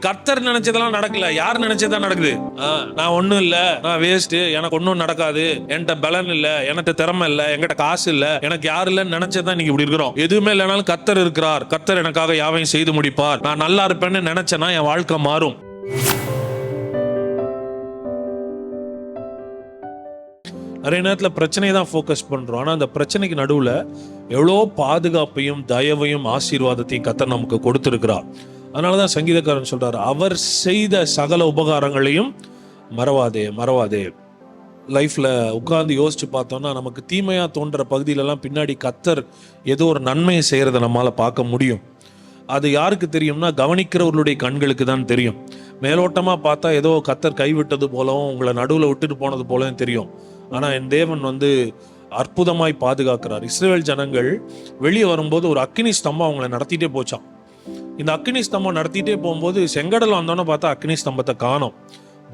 கர்த்தர் நினைச்சதெல்லாம் நடக்கல. யார் நினைச்சதான் நடக்குது? நான் ஒண்ணும் இல்ல. நான் வேஸ்ட் எனக்கு ஒண்ணும் நடக்காது. என்கிட்ட பலன் இல்ல. என்கிட்ட திறமை இல்ல. என்கிட்ட காசு இல்ல. எனக்கு யாரு இல்லைன்னு நினைச்சதான் நீங்க இப்படி இருக்கிறோம். எதுவுமே இல்லைனாலும் கர்த்தர் இருக்கிறார். கர்த்தர் எனக்காக யாவையும் செய்து முடிப்பார். நான் நல்லா இருப்பேன்னு நினைச்சேன்னா என் வாழ்க்கை மாறும். நிறைய நேரத்தில் பிரச்சனையை தான் ஃபோக்கஸ் பண்ணுறோம் ஆனால் அந்த பிரச்சனைக்கு நடுவில் எவ்வளோ பாதுகாப்பையும் தயவையும் ஆசீர்வாதத்தையும் கத்தர் நமக்கு கொடுத்துருக்கிறார். அதனால தான் சங்கீதக்காரன் சொல்றார் அவர் செய்த சகல உபகாரங்களையும் மறவாதே மறவாதே. லைஃப்பில் உட்கார்ந்து யோசிச்சு பார்த்தோம்னா நமக்கு தீமையாக தோன்ற பகுதியிலலாம் பின்னாடி கத்தர் ஏதோ ஒரு நன்மையை செய்கிறத நம்மளால் பார்க்க முடியும். அது யாருக்கு தெரியும்னா கவனிக்கிறவர்களுடைய கண்களுக்கு தான் தெரியும். மேலோட்டமாக பார்த்தா ஏதோ கத்தர் கைவிட்டது போலவும் உங்களை நடுவில் விட்டுட்டு போனது போலவும் தெரியும். ஆனால் என் தேவன் வந்து அற்புதமாய் பாதுகாக்கிறார். இஸ்ரேல் ஜனங்கள் வெளியே வரும்போது ஒரு அக்கினி ஸ்தம்பம் அவங்களை நடத்திட்டே போச்சான் இந்த அக்னி ஸ்தம்பம் நடத்திட்டே போகும்போது செங்கடல் வந்தோன்னே பார்த்தா அக்னி ஸ்தம்பத்தை காணும்.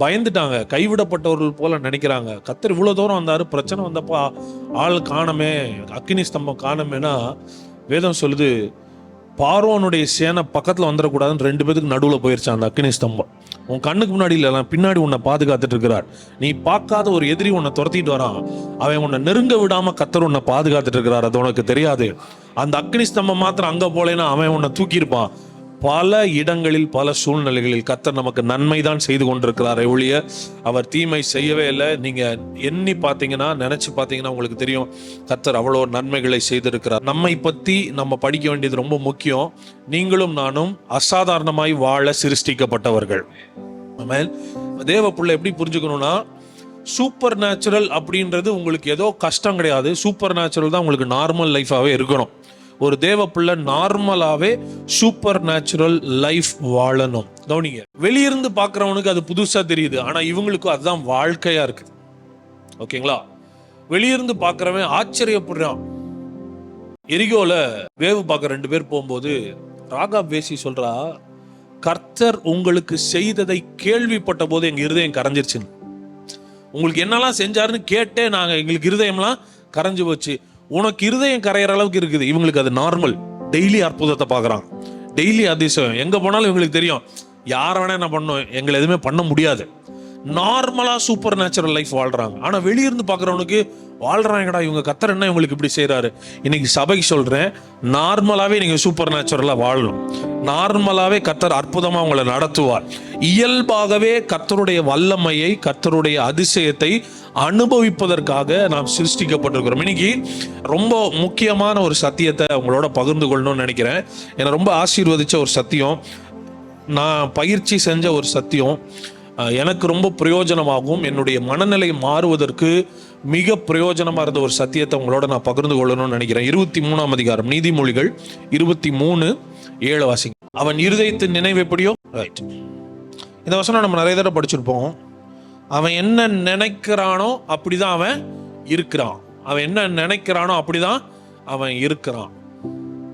பயந்துட்டாங்க. கைவிடப்பட்டவர்கள் போல நினைக்கிறாங்க. கத்தர் இவ்வளோ தூரம் வந்தார். பிரச்சனை வந்தப்பா ஆள் காணமே அக்னி ஸ்தம்பம் காணமேனா? வேதம் சொல்லுது பார்வோனுடைய சேனை பக்கத்தில் வந்துடக்கூடாதுன்னு ரெண்டு பேத்துக்கு நடுவில் போயிருச்சு அந்த அக்கினி ஸ்தம்பம். உன் கண்ணுக்கு முன்னாடி இல்லை பின்னாடி உன்னை பாதுகாத்துட்டு இருக்கிறார். நீ பார்க்காத ஒரு எதிரி உன்னை துரத்திட்டு வரான். அவன் உன்னை நெருங்க விடாம கத்தர் உன்னை பாதுகாத்துட்டு இருக்கிறார். அது உனக்கு தெரியாது. அந்த அக்னி ஸ்தம்பம் மாத்திரம் அங்கே போலேன்னா அவன் உன்னை தூக்கியிருப்பான். பல இடங்களில் பல சூழ்நிலைகளில் கத்தர் நமக்கு நன்மை தான் செய்து கொண்டிருக்கிறார் ஒழிய அவர் தீமை செய்யவே இல்லை. நீங்க எண்ணி பார்த்தீங்கன்னா நினைச்சு பார்த்தீங்கன்னா உங்களுக்கு தெரியும் கத்தர் அவ்வளோ நன்மைகளை செய்திருக்கிறார். நம்மை பத்தி நம்ம படிக்க வேண்டியது ரொம்ப முக்கியம். நீங்களும் நானும் அசாதாரணமாய் வாழ சிருஷ்டிக்கப்பட்டவர்கள். தேவ பிள்ளை எப்படி புரிஞ்சுக்கணும்னா சூப்பர் நேச்சுரல் அப்படின்றது உங்களுக்கு ஏதோ கஷ்டம் கிடையாது. சூப்பர் நேச்சுரல் தான் உங்களுக்கு நார்மல் லைஃபாகவே இருக்கணும். ஒரு தேவ பிள்ளை சூப்பர் நேச்சுரல் லைஃப் வாழணும். கவனிங்க வெளியிருந்து பார்க்குறவனுக்கு அது புதுசா தெரியுது. ஆனா இவங்களுக்கும் அதுதான் வாழ்க்கையா இருக்கு ஓகேங்களா? வெளியிருந்து பார்க்குறவன் ஆச்சரியப்படுறான். எரிகோல வேவு பார்க்க ரெண்டு பேர் போகும்போது ராகா பேசி சொல்றா கர்த்தர் உங்களுக்கு செய்ததை கேள்விப்பட்ட போது எங்க இருதயம் கரைஞ்சிருச்சுன்னு. உங்களுக்கு என்னெல்லாம் செஞ்சாருன்னு கேட்டே நாங்க. எங்களுக்கு இருதயம்லாம் கரைஞ்சு போச்சு. உனக்கு இருதயம் கரையிற அளவுக்கு இருக்குது. இவங்களுக்கு அது நார்மல் டெய்லி அற்புதத்தை பார்க்குறாங்க டெய்லி அதிசயம். எங்கே போனாலும் இவங்களுக்கு தெரியும். யார் வேணா என்ன பண்ணும்? எங்களை எதுவுமே பண்ண முடியாது. நார்மலாக சூப்பர் நேச்சுரல் லைஃப் வாழ்கிறாங்க ஆனால் வெளியிருந்து பார்க்குறவனுக்கு வாழ்றாங்கடா இவங்க கத்தர் என்ன இவங்களுக்கு இப்படி செய்கிறாரு இன்னைக்கு சபைக்கு சொல்கிறேன் நார்மலாகவே நீங்கள் சூப்பர் நேச்சுரலாக வாழணும். நார்மலாகவே கத்தர் அற்புதமாக உங்களை நடத்துவார். இயல்பாகவே கத்தருடைய வல்லமையை கத்தருடைய அதிசயத்தை அனுபவிப்பதற்காக நாம் சிருஷ்டிக்கப்பட்டிருக்கிறோம். இன்னைக்கு ரொம்ப முக்கியமான ஒரு சத்தியத்தை உங்களோட பகிர்ந்து கொள்ளணும்னு நினைக்கிறேன். என்னை ரொம்ப ஆசீர்வதிச்ச ஒரு சத்தியம் நான் பயிற்சி செஞ்ச ஒரு சத்தியம் எனக்கு ரொம்ப பிரயோஜனமாகும். என்னுடைய மனநிலை மாறுவதற்கு மிக பிரயோஜனமா இருந்த ஒரு சத்தியத்தை உங்களோட நான் பகிர்ந்து கொள்ளணும்னு நினைக்கிறேன். இருபத்தி மூணாம் அதிகாரம் நீதிமொழிகள் இருபத்தி மூணு ஏழு வாசிங்க. அவன் இருதயத்தின் நினைவு எப்படியோ? ரைட் இந்த வசனம் நம்ம நிறைய தடவை படிச்சிருப்போம். அவன் என்ன நினைக்கிறானோ அப்படிதான் அவன் இருக்கிறான். அவன் என்ன நினைக்கிறானோ அப்படிதான் அவன் இருக்கிறான்.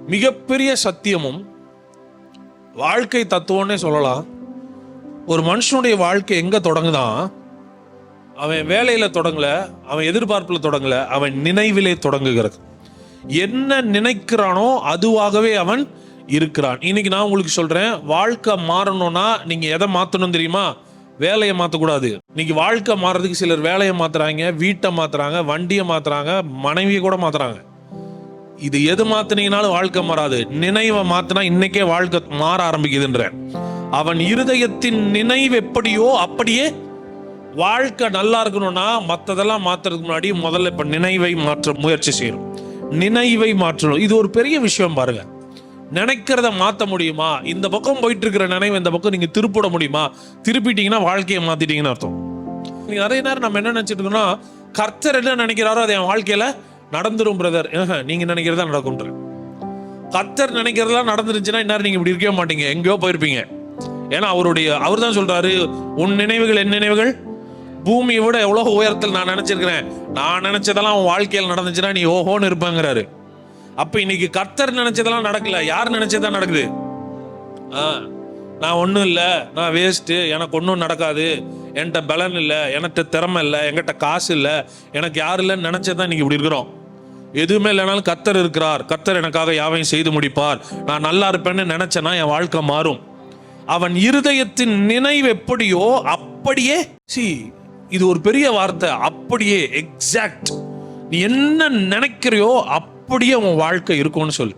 மிகப்பெரிய சத்தியமும் வாழ்க்கை தத்துவம்னே சொல்லலாம். ஒரு மனுஷனுடைய வாழ்க்கை எங்க தொடங்குதான் அவன் வேலையில தொடங்கல அவன் எதிர்பார்ப்புல தொடங்கல அவன் நினைவிலே தொடங்குகிறது. என்ன நினைக்கிறானோ அதுவாகவே அவன் இருக்கிறான். இன்னைக்கு நான் உங்களுக்கு சொல்றேன் வாழ்க்கை மாறணும்னா நீங்க எதை மாத்தணும் தெரியுமா? வேலையை மாற்றக்கூடாது இன்னைக்கு வாழ்க்கை மாறதுக்கு சிலர் வேலையை மாத்துறாங்க வீட்டை மாத்துறாங்க வண்டியை மாத்துறாங்க மனைவியை கூட மாத்துறாங்க. இது எது மாத்தினீங்கனாலும் வாழ்க்கை மாறாது. நினைவை மாத்தினா இன்னைக்கே வாழ்க்கை மாற ஆரம்பிக்குதுன்றேன். அவன் இருதயத்தின் நினைவு எப்படியோ அப்படியே வாழ்க்கை நல்லா இருக்கணும்னா மற்றதெல்லாம் மாற்றுறதுக்கு முன்னாடி முதல்ல இப்போ நினைவை மாற்ற முயற்சி செய்யணும். நினைவை மாற்றணும். இது ஒரு பெரிய விஷயம் பாருங்க. நினைக்கிறத மாற்ற முடியுமா? இந்த பக்கம் போயிட்டு இருக்கிற நினைவு இந்த பக்கம் நீங்கள் திருப்பிட முடியுமா? திருப்பிட்டீங்கன்னா வாழ்க்கையை மாத்திட்டீங்கன்னு அர்த்தம். நீங்கள் நிறைய நேரம் நம்ம என்ன நினைச்சிட்டு இருக்கோம்னா கர்த்தர் என்ன நினைக்கிறாரோ அது என் வாழ்க்கையில நடந்துரும் பிரதர் நீங்க நினைக்கிறதா நடக்கும்ன்ற கர்த்தர் நினைக்கிறதெல்லாம் நடந்துருச்சுன்னா இந்நேரம் நீங்க இப்படி இருக்கவே மாட்டீங்க. எங்கேயோ போயிருப்பீங்க. ஏன்னா அவருடைய அவர் தான் சொல்றாரு உன் நினைவுகள் என் நினைவுகள். பூமியை விட எவ்வளோ உயரத்தில் நான் நினைச்சிருக்கிறேன். நான் நினைச்சதெல்லாம் உன் வாழ்க்கையில் நடந்துச்சுன்னா நீ ஓஹோன்னு இருப்பாங்கிறாரு. அப்ப இன்னைக்கு கர்த்தர் நினைச்சதெல்லாம் நடக்கல. யார் நினைச்சதான் நடக்குது? ஆ, நான் ஒன்றும் இல்லை. நான் வேஸ்ட்டு எனக்கு ஒன்றும் நடக்காது. என்கிட்ட பலன் இல்லை. என்கிட்ட திறமை இல்லை. என்கிட்ட காசு இல்லை. எனக்கு யாரும் இல்லைன்னு நினச்சதான் இன்னைக்கு இப்படி இருக்கிறோம். எதுவுமே இல்லைனாலும் கத்தர் இருக்கிறார். கத்தர் எனக்காக யாவையும் செய்து முடிப்பார். நான் நல்லா இருப்பேன்னு நினச்சேன்னா என் வாழ்க்கை மாறும். அவன் இருதயத்தின் நினைவு எப்படியோ அப்படியே சி இது ஒரு பெரிய வார்த்தை அப்படியே எக்ஸாக்ட் நீ என்ன நினைக்கிறியோ அப்படியே உன் வாழ்க்கை இருக்கும்னு சொல்லு.